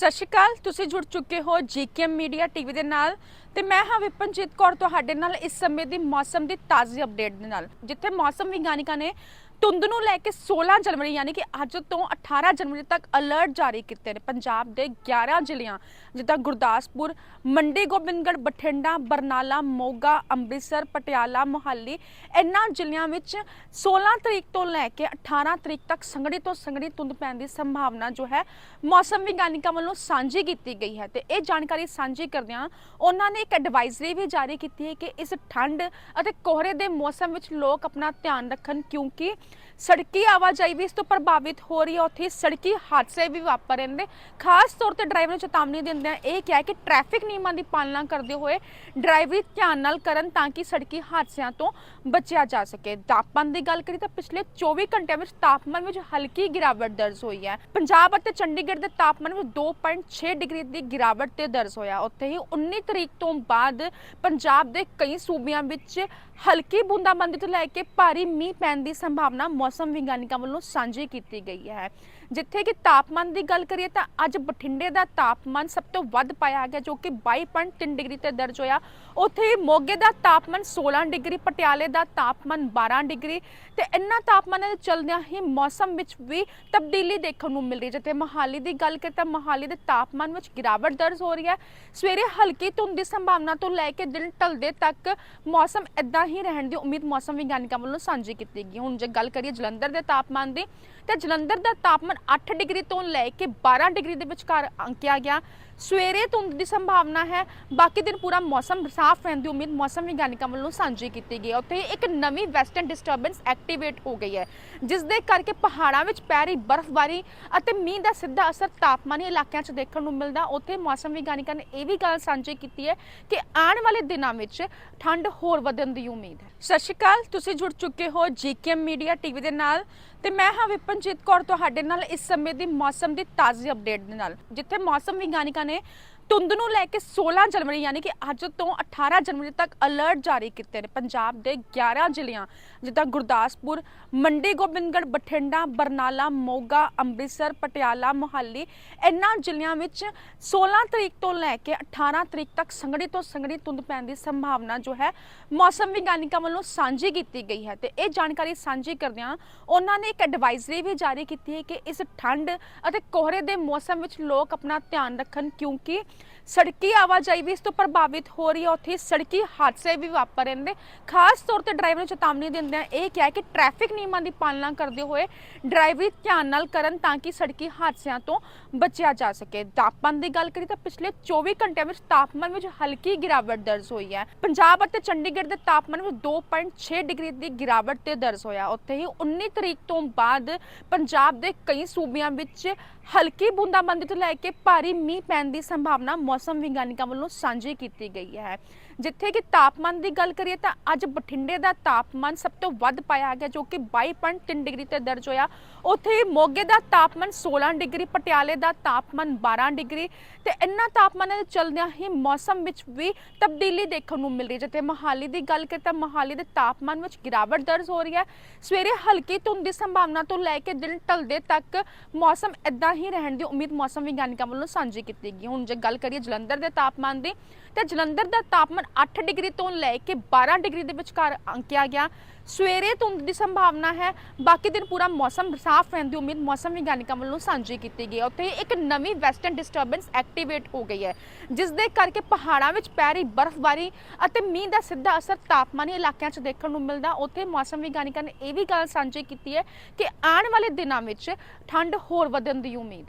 ਸਤਿ ਸ਼੍ਰੀ ਅਕਾਲ, ਤੁਸੀਂ ਜੁੜ ਚੁੱਕੇ ਹੋ ਜੀਕੇਐਮ ਮੀਡੀਆ ਟੀਵੀ ਦੇ ਨਾਲ ਤੇ ਮੈਂ ਹਾਂ ਵਿਪਨਜੀਤ ਕੌਰ, ਤੁਹਾਡੇ ਨਾਲ ਇਸ ਸਮੇਂ ਦੀ ਮੌਸਮ ਦੀ ਤਾਜ਼ੀ ਅਪਡੇਟ ਦੇ ਨਾਲ। ਜਿੱਥੇ ਮੌਸਮ ਵਿਗਿਆਨਿਕਾਂ ਨੇ ਧੁੰਦ ਨੂੰ ਲੈ ਕੇ 16 ਜਨਵਰੀ, ਯਾਨੀ ਕਿ ਅੱਜ ਤੋਂ 18 ਜਨਵਰੀ ਤੱਕ ਅਲਰਟ ਜਾਰੀ ਕੀਤੇ ਨੇ। ਪੰਜਾਬ ਦੇ 11 ਜ਼ਿਲ੍ਹਿਆਂ, ਜਿੱਦਾਂ ਗੁਰਦਾਸਪੁਰ, ਮੰਡੀ, ਗੋਬਿੰਦਗੜ੍ਹ, ਬਠਿੰਡਾ, ਬਰਨਾਲਾ, ਮੋਗਾ, ਅੰਮ੍ਰਿਤਸਰ, ਪਟਿਆਲਾ, ਮੁਹਾਲੀ ਇਹਨਾਂ ਜ਼ਿਲ੍ਹਿਆਂ ਵਿੱਚ 16 ਤਰੀਕ ਤੋਂ ਲੈ ਕੇ 18 ਤਰੀਕ ਤੱਕ ਸੰਘਣੀ ਤੋਂ ਸੰਘਣੀ ਧੁੰਦ ਪੈਣ ਦੀ ਸੰਭਾਵਨਾ ਜੋ ਹੈ, ਮੌਸਮ ਵਿਗਿਆਨਿਕਾਂ ਵੱਲੋਂ ਸਾਂਝੀ ਕੀਤੀ ਗਈ ਹੈ। ਤੇ ਇਹ ਜਾਣਕਾਰੀ ਸਾਂਝੀ ਕਰਦਿਆਂ ਉਹਨਾਂ ਨੇ ਇੱਕ ਐਡਵਾਈਜ਼ਰੀ ਵੀ ਜਾਰੀ ਕੀਤੀ ਹੈ ਕਿ ਇਸ ਠੰਡ ਅਤੇ ਕੋਹਰੇ ਦੇ ਮੌਸਮ ਵਿੱਚ ਲੋਕ ਆਪਣਾ ਧਿਆਨ ਰੱਖਣ ਕਿਉਂਕਿ ਸੜਕੀ ਆਵਾਜਾਈ ਵੀ ਇਸ ਤੋਂ ਪ੍ਰਭਾਵਿਤ ਹੋ ਰਹੀ ਹੈ। ਉੱਥੇ ਸੜਕੀ ਹਾਦਸੇ ਵੀ ਵਾਪਰ ਰਹੇ ਨੇ। ਖਾਸ ਤੌਰ ਤੇ ਡਰਾਈਵਰ ਨੂੰ ਚੇਤਾਵਨੀ ਦਿੰਦਿਆਂ ਇਹ ਕਿਹਾ ਕਿ ਟ੍ਰੈਫਿਕ ਨਿਯਮਾਂ ਦੀ ਪਾਲਣਾ ਕਰਦੇ ਹੋਏ ਡਰਾਈਵਰੀ ਧਿਆਨ ਨਾਲ ਕਰਨ ਤਾਂ ਕਿ ਸੜਕੀ ਹਾਦਸਿਆਂ ਤੋਂ ਬਚਿਆ ਜਾ ਸਕੇ। ਤਾਪਮਾਨ ਦੀ ਗੱਲ ਕਰੀ ਤਾਂ ਪਿਛਲੇ 24 ਘੰਟਿਆਂ ਵਿੱਚ ਤਾਪਮਾਨ ਵਿੱਚ ਹਲਕੀ ਗਿਰਾਵਟ ਦਰਜ ਹੋਈ ਹੈ। ਪੰਜਾਬ ਅਤੇ ਚੰਡੀਗੜ੍ਹ ਦੇ ਤਾਪਮਾਨ ਵਿੱਚ 2.6 ਡਿਗਰੀ ਦੀ ਗਿਰਾਵਟ ਤੇ ਦਰਜ ਹੋਇਆ। ਉੱਥੇ ਹੀ 19 ਤਰੀਕ ਤੋਂ ਬਾਅਦ ਪੰਜਾਬ ਦੇ ਕਈ ਸੂਬਿਆਂ ਵਿੱਚ ਹਲਕੀ ਬੂੰਦਾਬਾਂਦੀ ਤੋਂ ਲੈ ਕੇ ਭਾਰੀ ਮੀਂਹ ਪੈਣ ਦੀ ਸੰਭਾਵਨਾ ਮੌਸਮ ਵਿਗਿਆਨਿਕਾਂ ਵੱਲੋਂ ਸਾਂਝੀ ਕੀਤੀ ਗਈ ਹੈ। ਜਿੱਥੇ ਕਿ ਤਾਪਮਾਨ ਦੀ ਗੱਲ ਕਰੀਏ ਤਾਂ ਅੱਜ ਬਠਿੰਡੇ ਦਾ ਤਾਪਮਾਨ ਸਭ ਤੋਂ ਵੱਧ ਪਾਇਆ ਗਿਆ ਜੋ ਕਿ 22.3 ਡਿਗਰੀ ਤੇ ਦਰਜ ਹੋਇਆ। ਉੱਥੇ ਮੋਗੇ ਦਾ ਤਾਪਮਾਨ 16 ਡਿਗਰੀ, ਪਟਿਆਲੇ ਦਾ ਤਾਪਮਾਨ 12 ਡਿਗਰੀ ਤੇ ਇੰਨਾ ਤਾਪਮਾਨਾਂ ਦੇ ਚਲਦਿਆਂ ਹੀ ਮੌਸਮ ਵਿੱਚ ਵੀ ਤਬਦੀਲੀ ਦੇਖਣ ਨੂੰ ਮਿਲ ਰਹੀ ਜਿੱਥੇ ਮੋਹਾਲੀ ਦੀ ਗੱਲ ਕਰੀਏ ਤਾਂ ਮੋਹਾਲੀ ਦੇ ਤਾਪਮਾਨ ਵਿੱਚ ਗਿਰਾਵਟ ਦਰਜ ਹੋ ਰਹੀ ਹੈ। ਸਵੇਰੇ ਹਲਕੀ ਧੁੰਦ ਦੀ ਸੰਭਾਵਨਾ ਤੋਂ ਲੈ ਕੇ ਦਿਨ ਢਲਦੇ ਤੱਕ ਮੌਸਮ ਇਦਾਂ ਹੀ ਰਹਿਣ ਦੀ ਉਮੀਦ ਮੌਸਮ ਵਿਗਿਆਨਿਕਾਂ ਵੱਲੋਂ ਸਾਂਝੀ ਕੀਤੀ ਗਈ। ਹੁਣ ਜੇ ਗੱਲ ਕਰੀਏ ਜਲੰਧਰ ਦੇ ਤਾਪਮਾਨ ਦੀ, ਤੇ ਜਲੰਧਰ ਦਾ ਤਾਪਮਾਨ 8 ਡਿਗਰੀ ਤੋਂ ਲੈ ਕੇ 12 ਡਿਗਰੀ ਦੇ ਵਿਚਕਾਰ ਅੰਕਿਆ ਗਿਆ। ਸਵੇਰੇ ਧੁੰਦ ਦੀ ਸੰਭਾਵਨਾ ਹੈ। ਬਾਕੀ ਦਿਨ ਪੂਰਾ ਮੌਸਮ ਸਾਫ਼ ਰਹਿਣ ਦੀ ਉਮੀਦ ਮੌਸਮ ਵਿਗਿਆਨਿਕਾਂ ਵੱਲੋਂ ਸਾਂਝੀ ਕੀਤੀ ਗਈ ਹੈ। ਉੱਥੇ ਇੱਕ ਨਵੀਂ ਵੈਸਟਰਨ ਡਿਸਟਰਬੈਂਸ ਐਕਟੀਵੇਟ ਹੋ ਗਈ ਹੈ। ਜਿਸ ਦੇ ਕਰਕੇ ਪਹਾੜਾਂ ਵਿੱਚ ਪੈ ਰਹੀ ਬਰਫ਼ਬਾਰੀ ਅਤੇ ਮੀਂਹ ਦਾ ਸਿੱਧਾ ਅਸਰ ਤਾਪਮਾਨੀ ਇਲਾਕਿਆਂ 'ਚ ਦੇਖਣ ਨੂੰ ਮਿਲਦਾ। ਉੱਥੇ ਮੌਸਮ ਵਿਗਿਆਨਿਕਾਂ ਨੇ ਇਹ ਵੀ ਗੱਲ ਸਾਂਝੀ ਕੀਤੀ ਹੈ ਕਿ ਆਉਣ ਵਾਲੇ ਦਿਨਾਂ ਵਿੱਚ ਠੰਡ ਹੋਰ ਵਧਣ ਦੀ ਉਮੀਦ ਹੈ। ਸਤਿ ਸ਼੍ਰੀ ਅਕਾਲ, ਤੁਸੀਂ ਜੁੜ ਚੁੱਕੇ ਹੋ ਜੀਕੇਐਮ ਮੀਡੀਆ ਟੀਵੀ ਦੇ ਨਾਲ ਤੇ ਮੈਂ ਹਾਂ ਵਿਪਨਜੀਤ ਕੌਰ, ਤੁਹਾਡੇ ਨਾਲ ਇਸ ਸਮੇਂ ਦੀ ਮੌਸਮ ਦੀ ਤਾਜ਼ੀ ਅਪਡੇਟ ਦੇ ਨਾਲ। ਜਿੱਥੇ ਮੌਸਮ ਵਿਗਿਆਨਿਕਾਂ ਨੇ ਧੁੰਦ ਨੂੰ ਲੈ ਕੇ 16 ਜਨਵਰੀ, ਯਾਨੀ ਕਿ ਅੱਜ ਤੋਂ 18 ਜਨਵਰੀ ਤੱਕ ਅਲਰਟ ਜਾਰੀ ਕੀਤੇ ਨੇ। ਪੰਜਾਬ ਦੇ 11 ਜ਼ਿਲ੍ਹਿਆਂ ਜਿੱਦਾਂ ਗੁਰਦਾਸਪੁਰ, ਮੰਡੀ ਗੋਬਿੰਦਗੜ੍ਹ, ਬਠਿੰਡਾ, ਬਰਨਾਲਾ, ਮੋਗਾ, ਅੰਮ੍ਰਿਤਸਰ, ਪਟਿਆਲਾ, ਮੁਹਾਲੀ ਇਹਨਾਂ ਜ਼ਿਲ੍ਹਿਆਂ ਵਿੱਚ 16 ਤਰੀਕ ਤੋਂ ਲੈ ਕੇ 18 ਤਰੀਕ ਤੱਕ ਸੰਘਣੀ ਤੋਂ ਸੰਘਣੀ ਧੁੰਦ ਪੈਣ ਦੀ ਸੰਭਾਵਨਾ ਜੋ ਹੈ, ਮੌਸਮ ਵਿਗਿਆਨਿਕਾਂ ਵੱਲੋਂ ਸਾਂਝੀ ਕੀਤੀ ਗਈ ਹੈ। ਤੇ ਇਹ ਜਾਣਕਾਰੀ ਸਾਂਝੀ ਕਰਦਿਆਂ ਉਹਨਾਂ ਨੇ ਇੱਕ ਐਡਵਾਈਜ਼ਰੀ ਵੀ ਜਾਰੀ ਕੀਤੀ ਹੈ ਕਿ ਇਸ ਠੰਡ ਅਤੇ ਕੋਹਰੇ ਦੇ ਮੌਸਮ ਵਿੱਚ ਲੋਕ ਆਪਣਾ ਧਿਆਨ ਰੱਖਣ ਕਿਉਂਕਿ ਸੜਕੀ ਆਵਾਜਾਈ ਵੀ ਇਸ ਤੋਂ ਪ੍ਰਭਾਵਿਤ ਹੋ ਰਹੀ ਹੈ। ਉੱਥੇ ਸੜਕੀ ਹਾਦਸੇ ਵੀ ਵਾਪਰ ਰਹੇ ਨੇ। ਖਾਸ ਤੌਰ ਤੇ ਡਰਾਈਵਰ ਨੂੰ ਚੇਤਾਵਨੀ ਦਿੰਦਿਆਂ ਇਹ ਕਿਹਾ ਕਿ ਟ੍ਰੈਫਿਕ ਨਿਯਮਾਂ ਦੀ ਪਾਲਣਾ ਕਰਦੇ ਹੋਏ ਡਰਾਈਵਰੀ ਧਿਆਨ ਨਾਲ ਕਰਨ ਤਾਂ ਕਿ ਸੜਕੀ ਹਾਦਸਿਆਂ ਤੋਂ ਬਚਿਆ ਜਾ ਸਕੇ। ਤਾਪਮਾਨ ਦੀ ਗੱਲ ਕਰੀ ਤਾਂ ਪਿਛਲੇ 24 ਘੰਟਿਆਂ ਵਿੱਚ ਤਾਪਮਾਨ ਵਿੱਚ ਹਲਕੀ ਗਿਰਾਵਟ ਦਰਜ ਹੋਈ ਹੈ। ਪੰਜਾਬ ਅਤੇ ਚੰਡੀਗੜ੍ਹ ਦੇ ਤਾਪਮਾਨ ਵਿੱਚ 2.6 ਡਿਗਰੀ ਦੀ ਗਿਰਾਵਟ ਤੇ ਦਰਜ ਹੋਇਆ। ਉੱਥੇ ਹੀ 19 ਤਰੀਕ ਤੋਂ ਬਾਅਦ ਪੰਜਾਬ ਦੇ ਕਈ ਸੂਬਿਆਂ ਵਿੱਚ ਹਲਕੀ ਬੂੰਦਾਬਾਂਦੀ ਤੋਂ ਲੈ ਕੇ ਭਾਰੀ ਮੀਂਹ ਪੈਣ ਦੀ ਸੰਭਾਵਨਾ ਮੌਸਮ ਵਿਗਿਆਨਿਕਾਂ ਵੱਲੋਂ ਸਾਂਝੀ ਕੀਤੀ ਗਈ ਹੈ। ਜਿੱਥੇ ਕਿ ਤਾਪਮਾਨ ਦੀ ਗੱਲ ਕਰੀਏ ਤਾਂ ਅੱਜ ਬਠਿੰਡੇ ਦਾ ਤਾਪਮਾਨ ਸਭ ਤੋਂ ਵੱਧ ਪਾਇਆ ਗਿਆ ਜੋ ਕਿ 22.3 ਡਿਗਰੀ ਤੇ ਦਰਜ ਹੋਇਆ। ਉੱਥੇ ਮੋਗੇ ਦਾ ਤਾਪਮਾਨ 16 ਡਿਗਰੀ, ਪਟਿਆਲੇ ਦਾ ਤਾਪਮਾਨ 12 ਡਿਗਰੀ ਤੇ ਇੰਨਾ ਤਾਪਮਾਨਾਂ ਦੇ ਚਲਦਿਆਂ ਹੀ ਮੌਸਮ ਵਿੱਚ ਵੀ ਤਬਦੀਲੀ ਦੇਖਣ ਨੂੰ ਮਿਲ ਰਹੀ ਜਿੱਥੇ ਮੋਹਾਲੀ ਦੀ ਗੱਲ ਕਰੀਏ ਤਾਂ ਮੋਹਾਲੀ ਦੇ ਤਾਪਮਾਨ ਵਿੱਚ ਗਿਰਾਵਟ ਦਰਜ ਹੋ ਰਹੀ ਹੈ। ਸਵੇਰੇ ਹਲਕੀ ਧੁੰਦ ਦੀ ਸੰਭਾਵਨਾ ਤੋਂ ਲੈ ਕੇ ਦਿਨ ਢਲਦੇ ਤੱਕ ਮੌਸਮ ਇਦਾਂ ਹੀ ਰਹਿਣ ਦੀ ਉਮੀਦ ਮੌਸਮ ਵਿਗਿਆਨਿਕਾਂ ਵੱਲੋਂ ਸਾਂਝੀ ਕੀਤੀ ਗਈ। ਹੁਣ ਜੇ ਗੱਲ ਕਰੀਏ ਜਲੰਧਰ ਦੇ ਤਾਪਮਾਨ ਦੀ, ਤੇ ਜਲੰਧਰ ਦਾ ਤਾਪਮਾਨ 8 ਡਿਗਰੀ ਤੋਂ ਲੈ ਕੇ 12 ਡਿਗਰੀ ਦੇ ਵਿਚਕਾਰ ਅੰਕਿਆ ਗਿਆ। ਸਵੇਰੇ ਧੁੰਦ ਦੀ ਸੰਭਾਵਨਾ ਹੈ। ਬਾਕੀ ਦਿਨ ਪੂਰਾ ਮੌਸਮ ਸਾਫ਼ ਰਹਿਣ ਦੀ ਉਮੀਦ ਮੌਸਮ ਵਿਗਿਆਨਿਕਾਂ ਵੱਲੋਂ ਸਾਂਝੀ ਕੀਤੀ ਗਈ ਹੈ। ਉੱਥੇ ਇੱਕ ਨਵੀਂ ਵੈਸਟਰਨ ਡਿਸਟਰਬੈਂਸ ਐਕਟੀਵੇਟ ਹੋ ਗਈ ਹੈ ਜਿਸ ਦੇ ਕਰਕੇ ਪਹਾੜਾਂ ਵਿੱਚ ਪੈ ਰਹੀ ਬਰਫ਼ਬਾਰੀ ਅਤੇ ਮੀਂਹ ਦਾ ਸਿੱਧਾ ਅਸਰ ਤਾਪਮਾਨੀ ਇਲਾਕਿਆਂ 'ਚ ਦੇਖਣ ਨੂੰ ਮਿਲਦਾ। ਉੱਥੇ ਮੌਸਮ ਵਿਗਿਆਨਿਕਾਂ ਨੇ ਇਹ ਵੀ ਗੱਲ ਸਾਂਝੀ ਕੀਤੀ ਹੈ ਕਿ ਆਉਣ ਵਾਲੇ ਦਿਨਾਂ ਵਿੱਚ ਠੰਡ ਹੋਰ ਵਧਣ ਦੀ ਉਮੀਦ